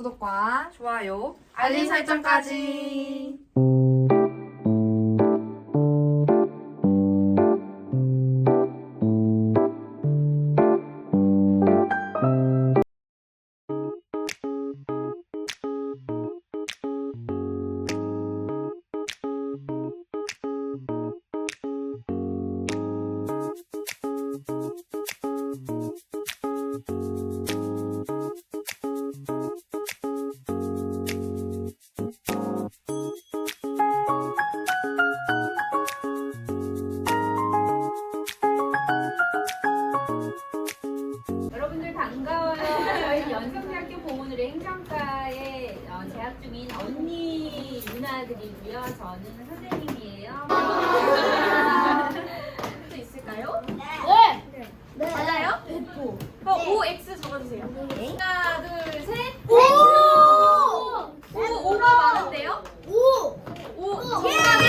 구독과 좋아요, 알림 설정까지. 저희 연성대학교 보문의뢰 행정과에 어, 재학 중인 언니 누나들이고요. 저는 선생님이에요. 또 있을까요? 네. 맞아요? 어, OX 적어주세요. 하나, 둘, 셋. 오! 오, 오 가 많은데요? 오! 오, 예! 정답은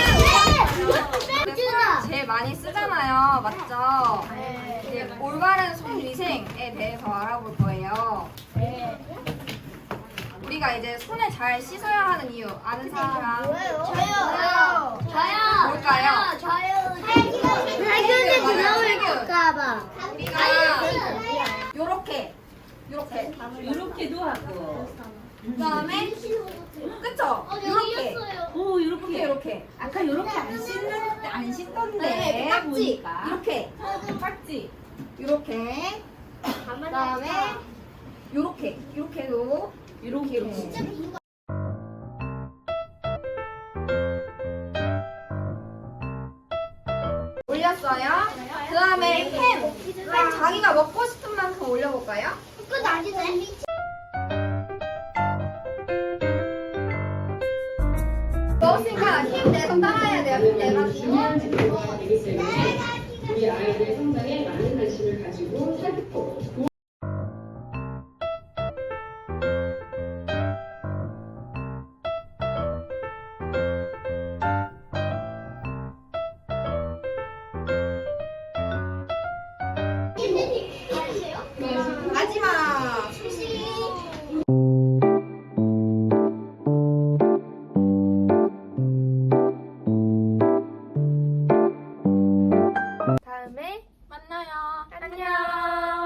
혜준아! 제일 많이 쓰잖아요. 맞죠? 네. 이제 올바른 손 위생에 대해서 알아볼 거예요. 우리가 이제 손을 잘 씻어야 하는 이유 아는 사람? 저요. 저요. 저요. 뭘까요? 저요. 살균이 들어올까 봐. 우리가 요렇게 요렇게 이렇게도 하고. 그다음에 그쵸? 요렇게 오, 이렇게 이렇게. 이렇게 아까 이렇게 안 씻는 안 씻던데. 네, 깍지. 보니까. 이렇게 깍지. 요렇게 그다음에 요렇게 요렇게도 이렇게 이렇게. 올렸어요. 그 다음에 햄. 햄 자기가 먹고 싶은 만큼 올려볼까요? 그거 아니네. 먹었으니까 힘 내서 따라해야 돼요. 힘 내가지고. 되기 때문에 우리 아이들의 성장에 많은 관심을 가지고 살피고 만나요. 안녕.